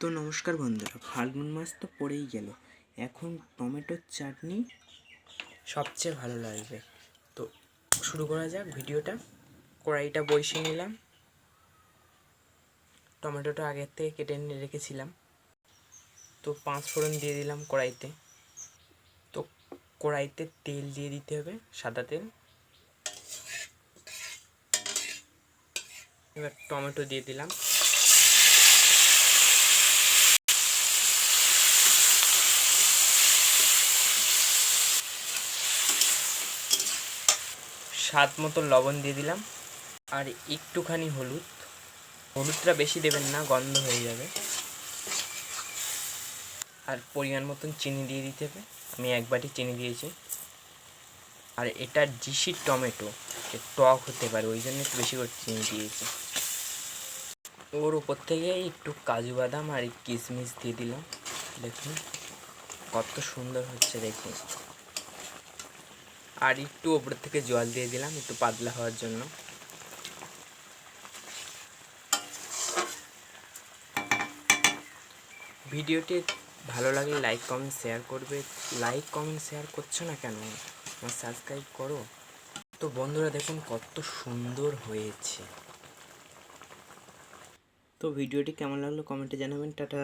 তো নমস্কার বন্ধুরা, ফাল্গুন মাস তো পড়েই গেল। এখন টমেটোর চাটনি সবচেয়ে ভালো লাগবে। তো শুরু করা যাক ভিডিওটা। কড়াইটা বসিয়ে নিলাম। টমেটোটা আগের থেকে কেটে নিয়ে রেখেছিলাম। তো পাঁচ ফোড়ন দিয়ে দিলাম কড়াইতে। তো কড়াইতে তেল দিয়ে দিতে হবে, সাদা তেল। এবার টমেটো দিয়ে দিলাম। স্বাদ মতো লবণ দিয়ে দিলাম। আর একটুখানি হলুদ। হলুদটা বেশি দেবেন না, গন্ধ হয়ে যাবে। আর পরিমাণ মতন চিনি দিয়ে দিতে হবে। আমি এক বাটি চিনি দিয়েছি। আর এটা জিসির টমেটো টক হতে পারে, ওই জন্য একটু বেশি করে চিনি দিয়েছি। ওর উপর থেকে একটু কাজু বাদাম আর কিশমিশ দিয়ে দিলাম। দেখুন, কত সুন্দর হচ্ছে দেখুন। আর একটু ওপর থেকে জল দিয়ে দিলাম, একটু পাতলা হওয়ার জন্য। ভিডিওটি ভালো লাগলে লাইক, কমেন্ট, শেয়ার করবে। লাইক, কমেন্ট, শেয়ার করছ না কেন? আমার সাবস্ক্রাইব করো। তো বন্ধুরা, দেখুন কত সুন্দর হয়েছে। তো ভিডিওটি কেমন লাগল কমেন্টে জানাবেন। টাটা।